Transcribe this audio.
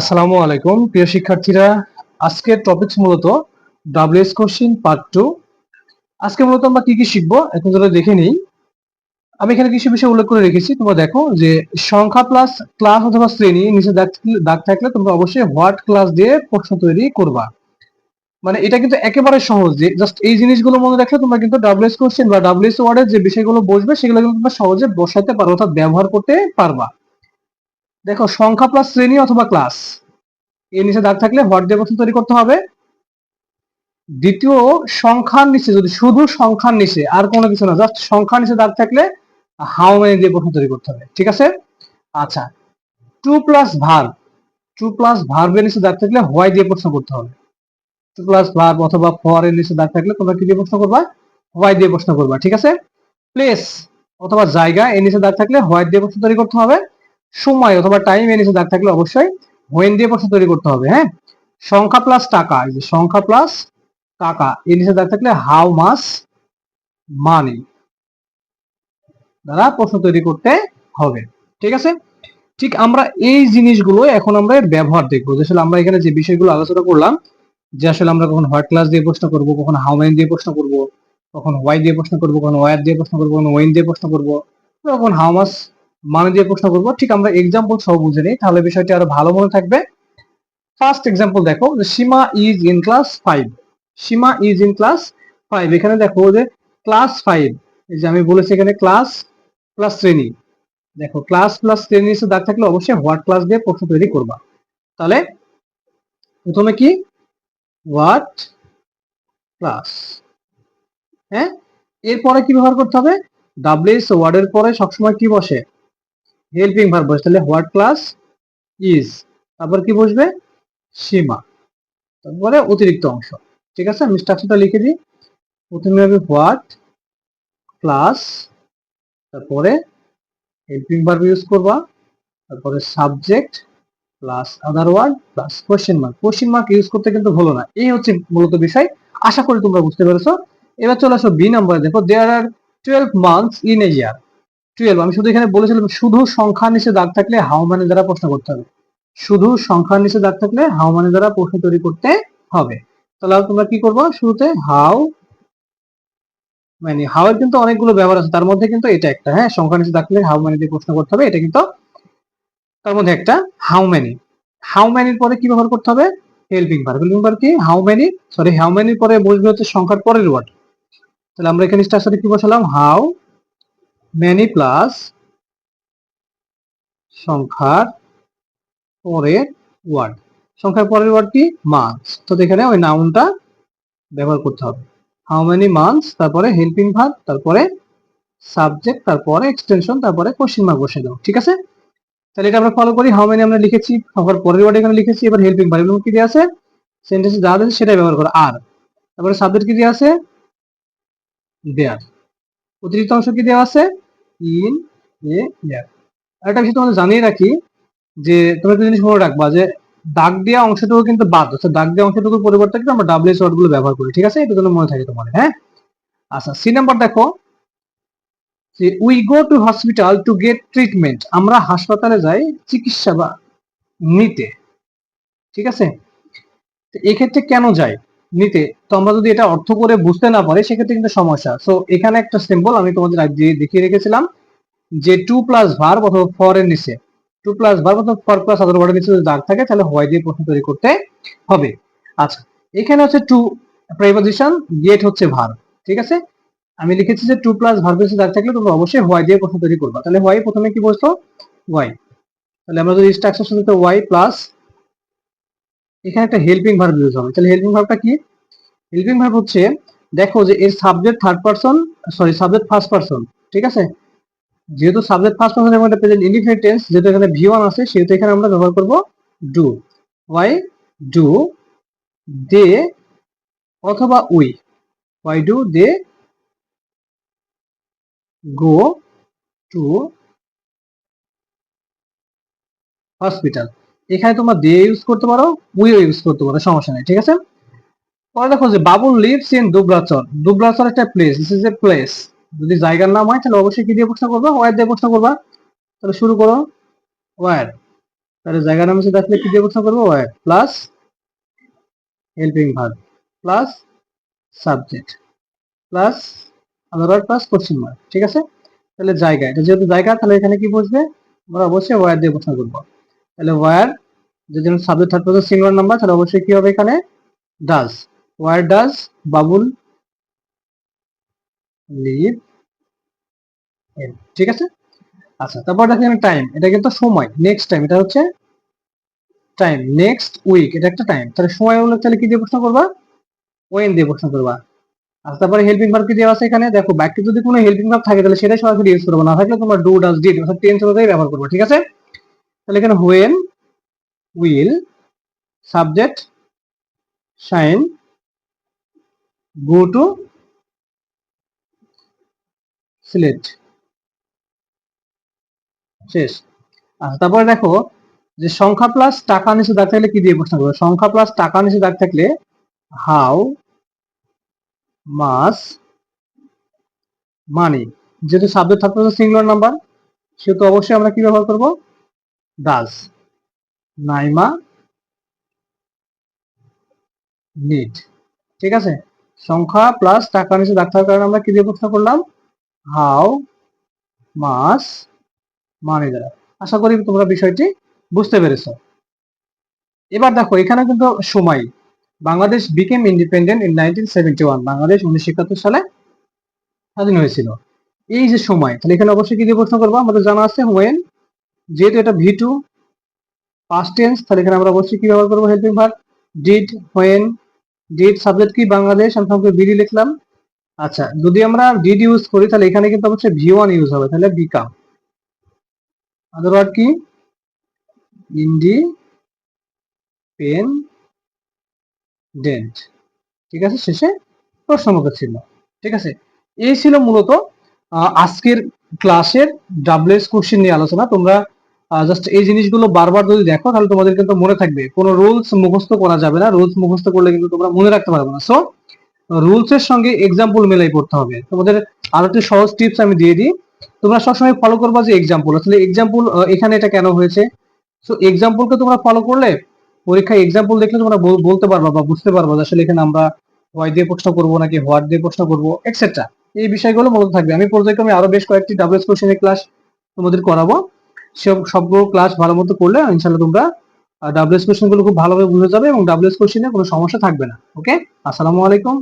আসসালামু আলাইকুম, প্রিয় শিক্ষার্থীরা। আজকের টপিক মূলত ডাব্লিউএস কোশ্চিন পার্ট টু আজকে মূলত আমরা কি কি শিখব, এখন ধরে দেখে নিই। আমি এখানে কিছু বিষয় উল্লেখ করে রেখেছি, তোমরা দেখো যে সংখ্যা প্লাস ক্লাস অথবা শ্রেণি নিচে দাগ দাগ থাকলে তোমরা অবশ্যই হোয়াট ক্লাস দিয়ে প্রশ্ন তৈরি করবা। মানে এটা কিন্তু একেবারে সহজ যে জাস্ট এই জিনিসগুলো মনে রাখলে তোমরা কিন্তু ডাব্লিউএস কোশ্চেন বা ডাব্লিউএস ওয়ার্ডের যে বিষয়গুলো বসবে, সেগুলো কিন্তু তোমরা সহজে বসাতে পারো অর্থাৎ ব্যবহার করতে পারবা। দেখো, সংখ্যা প্লাস শ্রেণি অথবা ক্লাস এর নিচে দাগ থাকলে হোয়াট দিয়ে প্রশ্ন তৈরি করতে হবে। দ্বিতীয়, সংখ্যার নিচে, যদি শুধু সংখ্যার নিচে, আর কোনো কিছু না জাস্ট সংখ্যার নিচে দাগ থাকলে হাউ মেনি দিয়ে প্রশ্ন তৈরি করতে হবে, ঠিক আছে? আচ্ছা to plus verb to plus ভার্বের নিচে দাগ থাকলে হোয়াই দিয়ে প্রশ্ন করতে হবে। টু প্লাস ভার্ব অথবা ফর এর নিচে দাগ থাকলে তোমরা কি দিয়ে প্রশ্ন করবা? হোয়াই দিয়ে প্রশ্ন করবা, ঠিক আছে? প্লেস অথবা জায়গা এর নিচে দাগ থাকলে হোয়াইট দিয়ে প্রশ্ন তৈরি করতে হবে। সময় অথবা টাইম এর নিচে থাকলে অবশ্যই হোয়েন দিয়ে প্রশ্ন তৈরি করতে হবে হ্যাঁ? সংখ্যা প্লাস টাকা, এই যে সংখ্যা প্লাস টাকা, এর নিচে দাগ থাকলে হাউ মাস মানি দ্বারা প্রশ্ন তৈরি করতে হবে, ঠিক আছে? ঠিক আমরা এই জিনিসগুলো এখন আমরা এর ব্যবহার দেখব, যে আসলে আমরা এখানে যে বিষয়গুলো আলোচনা করলাম, যে আসলে আমরা কখন হোয়াইট ক্লাস দিয়ে প্রশ্ন করব, কখন হাউ মেনি দিয়ে প্রশ্ন করব, কখন হোয়াই দিয়ে প্রশ্ন করব, কখন ওয়ার দিয়ে প্রশ্ন করব, কখন ওয়েন দিয়ে প্রশ্ন করব, কখন হাউ মাস মানে দিয়ে প্রশ্ন করব, ঠিক আমরা এক্সাম্পল সহ বুঝে নিই, তাহলে বিষয়টি আরও ভালো মনে থাকবে। ফার্স্ট এক্সাম্পল দেখো, যে Sima is in class five Sima is in class five এখানে দেখো যে ক্লাস ফাইভ যে আমি বলেছি এখানে ক্লাস প্লাস শ্রেণি। দেখো ক্লাস প্লাস শ্রেণি নিচে দাগ থাকলে অবশ্যই হোয়াট ক্লাস দিয়ে প্রশ্ন তৈরি করবা। তাহলে প্রথমে কি? হোয়াট ক্লাস হ্যাঁ? এরপরে কি ব্যবহার করতে হবে? ডাব্লিউএস ওয়ার্ডের পরে সবসময় কি বসে? হেল্পিং ভার্ব বসে তাহলে হোয়াট ক্লাস ইজ তারপর কি বসবে? সীমা। তারপরে অতিরিক্ত অংশ। ঠিক আছে? আমি স্ট্রাকচারটা লিখে দিই। প্রথমে হবে হোয়াট ক্লাস তারপরে হেল্পিং ভার্ব ইউজ করবা। তারপরে subject plus other word plus question mark question mark use করতে কিন্তু হলো না। এই হচ্ছে মূলত বিষয়। আশা করি তোমরা বুঝতে পেরেছ। এবার চলে আসো বি নাম্বারে দেখো there are twelve months in a year twelve আমি শুধু এখানে বলেছিলাম শুধু সংখ্যা নিচে দাগ থাকলে হাউ মানে দ্বারা প্রশ্ন করতে হবে। শুধু সংখ্যার নিচে দাগ থাকলে হাউ মানে দ্বারা প্রশ্ন তৈরি করতে হবে। তাহলে তোমরা কি করব? শুরুতে হাউ মানে হাউ এর কিন্তু অনেকগুলো ব্যবহার আছে, তার মধ্যে কিন্তু এটা একটা হ্যাঁ? সংখ্যা নিচে দাগ থাকলে হাউ মানে দিয়ে প্রশ্ন করতে হবে, এটা কিন্তু তার মধ্যে একটা হাউ মেনি পরে কি ব্যবহার করতে হবে? হেল্পিং ভার্ব হেল্পিং ভার্ব কি? হাউ মেনি সরি হাউ পরে বসবে হচ্ছে সংখ্যার পরের ওয়ার্ড তাহলে আমরা এখানে স্ট্রাকচারে কি বসালাম? হাউ মেনি প্লাস সংখ্যার পরের ওয়ার্ড সংখ্যার পরের ওয়ার্ড কি? মান্থস তো এখানে ওই নাউনটা ব্যবহার করতে হবে। হাউ মেনি মান্থস তারপরে হেল্পিং ভার্ব তারপরে সাবজেক্ট তারপরে এক্সটেনশন তারপরে কোশ্চেন মার্ক বসে দাও ঠিক আছে? তাহলে এটা আমরা ফলো করি। হাউ মেনি আমরা লিখেছি? সংখ্যার পরের ওয়ার্ড এখানে লিখেছি। এবার হেল্পিং ভার্ব কি দিয়ে আছে? সেন্টেন্সে যা আছে সেটাই ব্যবহার করো। আর। তারপরে সাবজেক্ট কি দিয়ে আছে? দেয়ার অতিরিক্ত অংশ কি দেওয়া আছে? ইন এ ইয়ার একটা বিষয় তোমাদের জানিয়ে রাখি যে, তোমরা একটা জিনিস মনে রাখবা যে, দাগ দেওয়া অংশটুকু কিন্তু বাদ হচ্ছে দাগ দেওয়া অংশটুকুর পরিবর্তে কিন্তু আমরা ডাব্লিউএস ওয়ার্ডগুলো ব্যবহার করি, ঠিক আছে? এটা যেন মনে থাকে তোমার হ্যাঁ? আচ্ছা সি নাম্বার দেখো। যে we go to hospital to get treatment আমরা হাসপাতালে যাই চিকিৎসা বা নিতে, ঠিক আছে? এক্ষেত্রে কেন যাই? নিতে, তো আমরা যদি এটা অর্থ করে বুঝতে না পারি, সেক্ষেত্রে কিন্তু সমস্যা। সো এখানে একটা সিম্বল আমি তোমাদের আগে দেখিয়ে রেখেছিলাম, যে টু প্লাস ভার্ব অথবা ফর এর নিচে। টু প্লাস ভার্ব অথবা ফর প্লাস আদার ওয়ার্ডের নিচে যদি দাগ থাকে, তাহলে হোয়াই দিয়ে প্রশ্ন তৈরি করতে হবে। আচ্ছা এখানে হচ্ছে টু প্রেপোজিশন গেট হচ্ছে ভার ঠিক আছে? আমি লিখেছি যে টু প্লাস ভার্ব নিচে দাগ থাকলে তোমরা অবশ্যই হোয়াই দিয়ে প্রশ্ন তৈরি করবা। তাহলে হোয়াই প্রথমে কি বসতো ওয়াই তাহলে আমরা যদি স্ট্রাকচার সাথে ওয়াই প্লাস এখানে একটা হেল্পিং ভার্ব ইউজ হবে। তাহলে হেল্পিং ভার্বটা কি? হেল্পিং ভার্ব হচ্ছে, দেখো যে এর subject third person sorry subject first person ঠিক আছে? যেহেতু সাবজেক্ট ফার্স্ট পারসন এবং প্রেজেন্ট ইনডিফিনিট টেন্স যেহেতু এখানে ভি ওয়ান আছে, সেহেতু এখানে আমরা ব্যবহার করব ডু ওয়াই ডু দে অথবা we why do they go to hospital এখানে তোমরা দে ইউজ করতে পারো, উইও ইউজ করতে পারো, সমস্যা নেই, ঠিক আছে? পরে দেখো যে বাবুল লিভস ইন দুবলাচর দুবলাচর একটা place this is a place যদি জায়গার নাম হয়, তাহলে অবশ্যই কি দিয়ে প্রশ্ন করবা? ওয়ার দিয়ে প্রশ্ন করবা? তাহলে শুরু করো। ওয়ার তাহলে জায়গার নাম হিসেবে দেখলে কি দিয়ে প্রশ্ন করব? Where plus helping verb plus subject plus other word plus question mark ঠিক আছে? তাহলে জায়গা, এটা যেহেতু জায়গা, তাহলে এখানে কি বসবে? আমরা অবশ্যই ওয়ার দিয়ে প্রশ্ন করব। তাহলে ওয়ার যদি subject third person singular number তাহলে অবশ্যই কি হবে এখানে? Does where does Babul live ঠিক আছে? আচ্ছা তারপর দেখেন টাইম এটা কিন্তু সময় নেক্সট টাইম এটা হচ্ছে টাইম নেক্সট উইক এটা একটা টাইম তাহলে সময় হলো, তাহলে কি দিয়ে প্রশ্ন করবা? ওয়েন দিয়ে প্রশ্ন করবা। আর তারপরে হেল্পিং ভার্ব কি দেওয়া আছে এখানে? দেখো, বাক্যে যদি কোনো হেল্পিং ভার্ব থাকে, তাহলে সেটাই সরাসরি ইউজ করব, না থাকলে তোমরা ডু ডাজ ডিড অর্থাৎ টেন্স অনুযায়ী ব্যবহার করব, ঠিক আছে? তাহলে এখানে when will subject Shine go to Sylhet শেষ। আচ্ছা তারপরে দেখো যে সংখ্যা প্লাস টাকা নিচে দাগ থাকলে কি দিয়ে প্রশ্ন করব? সংখ্যা প্লাস টাকা নিচে দাগ থাকলে হাউ মাস মানি যেহেতু সাবজেক্ট থাকতে সিঙ্গুলার নাম্বার সেহেতু অবশ্যই আমরা কি ব্যবহার করব? ডাজ নাইমা নিড ঠিক আছে? সংখ্যা প্লাস টাকা নিচে থাকার কারণে আমরা কি দিয়ে প্রশ্ন করলাম? হাউ মাস মানি দ্বারা আশা করি তোমরা বিষয়টি বুঝতে পেরেছ। এবার দেখো, এখানে কিন্তু সময়। Bangladesh became independent in nineteen seventy one Bangladesh উনিশশো একাত্তর সালে স্বাধীন হয়েছিল। এই যে সময়, তাহলে এখানে অবশ্যই কি দিয়ে প্রশ্ন করব? আমাদের জানা আছে ওয়েন যেহেতু এটা ভি টু পাস্ট টেন্স তাহলে এখানে আমরা অবশ্যই কি ব্যবহার করব? Helping verb did when did subject কি? বাংলাদেশ, আমি সঙ্গে বিডি লিখলাম। আচ্ছা যদি আমরা ডিড ইউজ করি, তাহলে এখানে কিন্তু অবশ্যই ভি ওয়ান ইউজ হবে, তাহলে বিকাম আদার ওয়ার্ড কি? ইন্ডি পেন ডেন্ট ঠিক আছে? শেষে প্রশ্নমুখের চিহ্ন ঠিক আছে? এই ছিল মূলত আজকের ক্লাসের ডাব্লিউএস কোশ্চেন নিয়ে আলোচনা। তোমরা জাস্ট এই জিনিসগুলো বারবার যদি দেখো, তাহলে তোমাদের কিন্তু মনে থাকবে, কোনো রুলস মুখস্থ করা যাবে না। রুলস মুখস্থ করলে কিন্তু তোমরা মনে রাখতে পারবে না। সো রুলস এর সঙ্গে এক্সাম্পল মেলাই পড়তে হবে। তোমাদের আরও একটি সহজ টিপস আমি দিয়ে দিই। তোমরা সবসময় ফলো করবা যে এক্সাম্পল আসলে এক্সাম্পল এখানে এটা কেন হয়েছে? সো এক্সাম্পলকে তোমরা ফলো করলে, পরীক্ষায় এক্সাম্পল দেখলে তোমরা বলতে পারবা বা বুঝতে পারবা যে আসলে এখানে আমরা হোয়াই দিয়ে প্রশ্ন করব নাকি হোয়াট দিয়ে প্রশ্ন করব এটসেট্রা এই বিষয়গুলো মূলত থাকবে। আমি পর্যায়ক্রমে আরও বেশ কয়েকটি ডাব্লিউএস কোশ্চেনের ক্লাস তোমাদের করাবো। সব সবগুলো ক্লাস ভালো মতো করলে ইনশাল্লাহ তোমরা ডাব্লিউএস কোশ্চেনগুলো খুব ভালোভাবে বুঝে যাবে এবং ডাব্লিউএস কোশ্চেনে কোনো সমস্যা থাকবে না ওকে আসসালামু আলাইকুম।